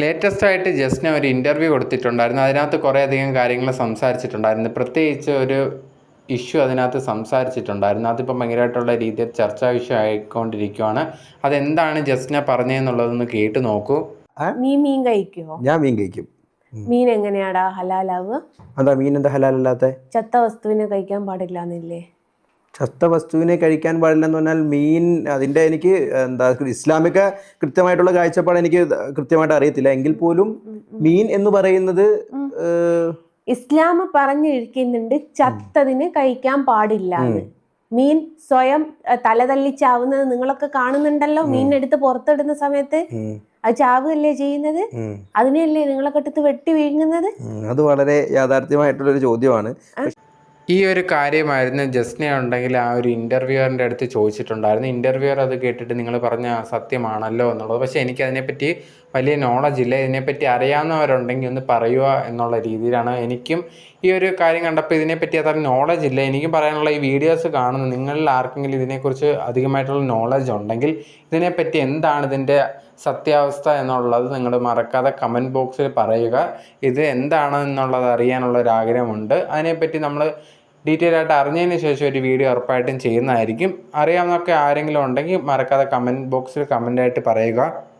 Latest ആയിട്ട് Justin ഒരു interview കൊടുത്തിട്ടുണ്ടായിരുന്നു. അതിനകത്ത് കുറേയധികം കാര്യങ്ങൾ സംസാരിച്ചിട്ടുണ്ടായിരുന്നു. പ്രത്യേകിച്ച് ഒരു ഇഷ്യൂ അതിനകത്ത് സംസാരിച്ചിട്ടുണ്ടായിരുന്നു. അതിപ്പോൾ ഭയങ്കരമായിട്ടുള്ള രീതിയിൽ ചർച്ചാ വിഷയം ആയിക്കൊണ്ടിരിക്കുകയാണ് അതെന്താണ് ജസ്റ്റിനെ പറഞ്ഞതെന്നുള്ളതൊന്ന് കേട്ട് നോക്കൂ. നീ മീൻ കഴിക്കുമോ ഞാൻ മീൻ കഴിക്കും. മീൻ എങ്ങനെയാടാ ഹലാലാവ് അതാ മീൻ എന്താ ഹലാലല്ലാത്ത? ചത്ത വസ്തുവിനെ കഴിക്കാൻ പാടില്ല എന്നില്ലേ ചത്ത വസ്തുവിനെ കഴിക്കാൻ പാടില്ലെന്ന് പറഞ്ഞാൽ മീൻ അതിന്റെ എനിക്ക് എന്താ ഇസ്ലാമിക കൃത്യമായിട്ടുള്ള കാഴ്ചപ്പാട് എനിക്ക് കൃത്യമായിട്ട് അറിയത്തില്ല. എങ്കിൽ പോലും മീൻ എന്ന് പറയുന്നത് ഇസ്ലാം പറഞ്ഞിരിക്കുന്നുണ്ട് ചത്തതിന് കഴിക്കാൻ പാടില്ല മീൻ സ്വയം തലതല്ലിച്ചാവുന്നത് തലതല്ലി നിങ്ങളൊക്കെ കാണുന്നുണ്ടല്ലോ. മീൻ എടുത്ത് പുറത്തിടുന്ന സമയത്ത് അത് ചാവുകയല്ലേ ചെയ്യുന്നത്? അതിനെയല്ലേ നിങ്ങളൊക്കെ എടുത്ത് വെട്ടി വീഴുന്നത് അത് വളരെ യാഥാർത്ഥ്യമായിട്ടുള്ള ഒരു ചോദ്യമാണ് ഈ ഒരു കാര്യമായിരുന്നു ജസ്ന ഉണ്ടെങ്കിൽ ആ ഒരു ഇന്റർവ്യൂവറിന്റെ അടുത്ത് ചോദിച്ചിട്ടുണ്ടായിരുന്നു. ഇന്റർവ്യൂവർ അത് കേട്ടിട്ട് നിങ്ങൾ പറഞ്ഞ സത്യമാണല്ലോ എന്നുള്ളത്. പക്ഷേ എനിക്ക് അതിനെപ്പറ്റി വലിയ നോളജ് ഇല്ല. ഇതിനെപ്പറ്റി അറിയാവുന്നവരുണ്ടെങ്കിൽ ഒന്ന് പറയുക എന്നുള്ള രീതിയിലാണ് എനിക്കും ഈ ഒരു കാര്യം കണ്ടപ്പോൾ ഇതിനെപ്പറ്റി അത്ര നോളജ് ഇല്ല. എനിക്കും പറയാനുള്ള ഈ വീഡിയോസ് കാണുന്ന നിങ്ങളിൽ ആർക്കെങ്കിലും ഇതിനെക്കുറിച്ച് അധികമായിട്ടുള്ള നോളജ് ഉണ്ടെങ്കിൽ ഇതിനെപ്പറ്റി എന്താണ് ഇതിന്റെ സത്യാവസ്ഥ എന്നുള്ളത് നിങ്ങൾ മറക്കാതെ കമന്റ് ബോക്സിൽ പറയുക. ഇത് എന്താണെന്നുള്ളത് അറിയാനുള്ള ഒരു ആഗ്രഹമുണ്ട്. അതിനെപ്പറ്റി നമ്മൾ ഡീറ്റെയിൽ ആയിട്ട് അറിഞ്ഞതിന് ശേഷം ഒരു വീഡിയോ ഉറപ്പായിട്ടും ചെയ്യുന്നതായിരിക്കും. അറിയാവുന്നൊക്കെ ആരെങ്കിലും ഉണ്ടെങ്കിൽ മറക്കാതെ കമന്റ് ബോക്സിൽ കമന്റായിട്ട് പറയുക.